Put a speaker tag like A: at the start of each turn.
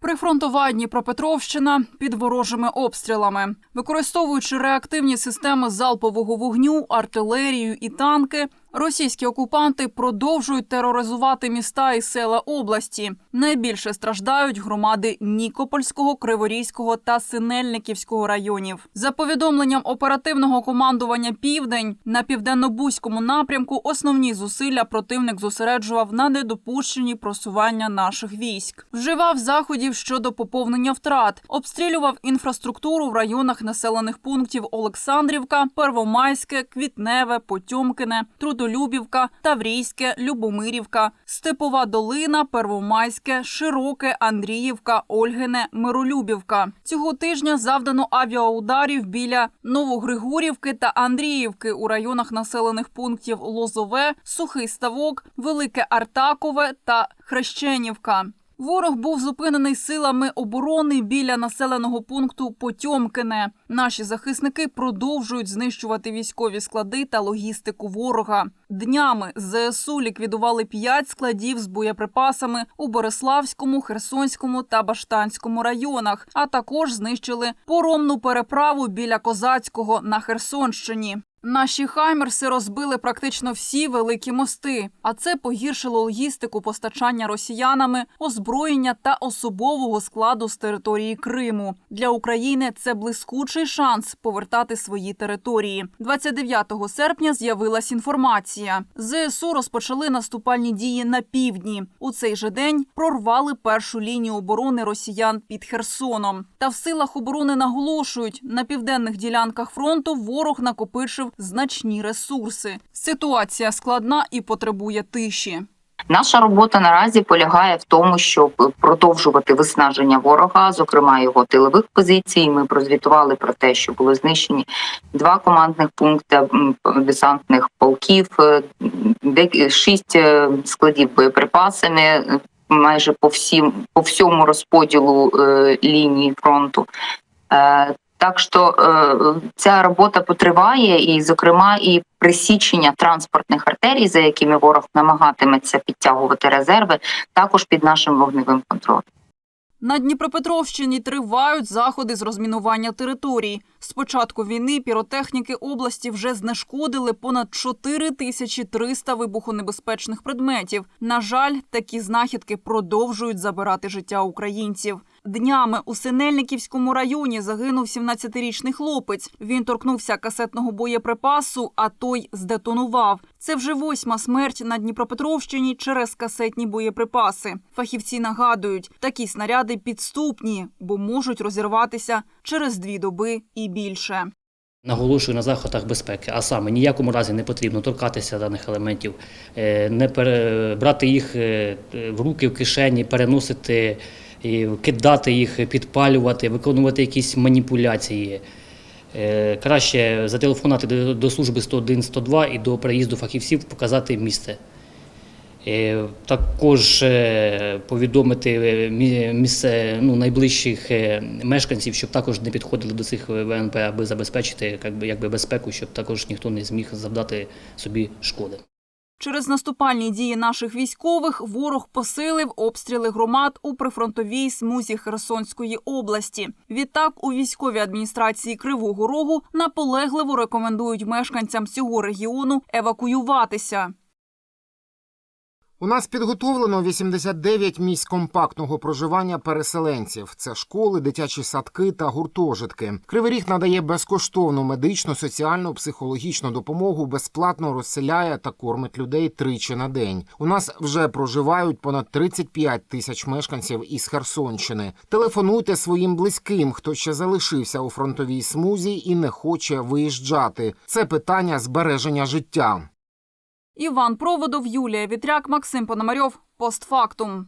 A: Прифронтова Дніпропетровщина під ворожими обстрілами, використовуючи реактивні системи залпового вогню, артилерію і танки, російські окупанти продовжують тероризувати міста і села області. Найбільше страждають громади Нікопольського, Криворізького та Синельниківського районів. За повідомленням оперативного командування Південь на південно-бузькому напрямку основні зусилля противник зосереджував на недопущенні просування наших військ. Вживав заходів щодо поповнення втрат, обстрілював інфраструктуру в районах населених пунктів Олександрівка, Первомайське, Квітневе, Потьомкине, Трудолюбівка, Таврійське, Любомирівка, Степова Долина, Первомайське, Широке, Андріївка, Ольгине, Миролюбівка. Цього тижня завдано авіаударів біля Новогригорівки та Андріївки у районах населених пунктів Лозове, Сухий Ставок, Велике Артакове та Хрещенівка. Ворог був зупинений силами оборони біля населеного пункту Потьомкине. Наші захисники продовжують знищувати військові склади та логістику ворога. Днями ЗСУ ліквідували п'ять складів з боєприпасами у Бориславському, Херсонському та Баштанському районах, а також знищили поромну переправу біля Козацького на Херсонщині. Наші хаймерси розбили практично всі великі мости, а це погіршило логістику постачання росіянами, озброєння та особового складу з території Криму. Для України це блискучий шанс повертати свої території. 29 серпня з'явилась інформація. ЗСУ розпочали наступальні дії на півдні. У цей же день прорвали першу лінію оборони росіян під Херсоном. Та в силах оборони наголошують, на південних ділянках фронту ворог накопичив значні ресурси. Ситуація складна і потребує тиші.
B: Наша робота наразі полягає в тому, щоб продовжувати виснаження ворога, зокрема його тилових позицій. Ми прозвітували про те, що були знищені два командних пункти десантних полків, е, шість е, складів боєприпасами. е, Майже по всім по всьому розподілу лінії фронту. Так що е, ця робота потриває, і, зокрема, і присічення транспортних артерій, за якими ворог намагатиметься підтягувати резерви, також під нашим вогневим контролем.
A: На Дніпропетровщині тривають заходи з розмінування територій. З початку війни піротехніки області вже знешкодили понад 4300 вибухонебезпечних предметів. На жаль, такі знахідки продовжують забирати життя українців. Днями у Синельниківському районі загинув 17-річний хлопець. Він торкнувся касетного боєприпасу, а той здетонував. Це вже восьма смерть на Дніпропетровщині через касетні боєприпаси. Фахівці нагадують, такі снаряди підступні, бо можуть розірватися через дві доби і більше.
C: Наголошую на заходах безпеки, а саме ніякому разі не потрібно торкатися даних елементів, е, не брати їх е, в руки, в кишені, переносити, і кидати їх, підпалювати, виконувати якісь маніпуляції. Е, Краще зателефонувати до- служби 101-102 і до приїзду фахівців показати місце. Е, Також е, повідомити місце ну, найближчих мешканців, щоб також не підходили до цих ВНП, аби забезпечити якби безпеку, щоб також ніхто не зміг завдати собі шкоди.
A: Через наступальні дії наших військових ворог посилив обстріли громад у прифронтовій смузі Херсонської області. Відтак у військовій адміністрації Кривого Рогу наполегливо рекомендують мешканцям цього регіону евакуюватися.
D: У нас підготовлено 89 місць компактного проживання переселенців. Це школи, дитячі садки та гуртожитки. Кривий Ріг надає безкоштовну медичну, соціальну, психологічну допомогу, безплатно розселяє та кормить людей тричі на день. У нас вже проживають понад 35 тисяч мешканців із Херсонщини. Телефонуйте своїм близьким, хто ще залишився у фронтовій смузі і не хоче виїжджати. Це питання збереження життя.
A: Іван Проводов, Юлія Вітряк, Максим Пономарьов. Постфактум.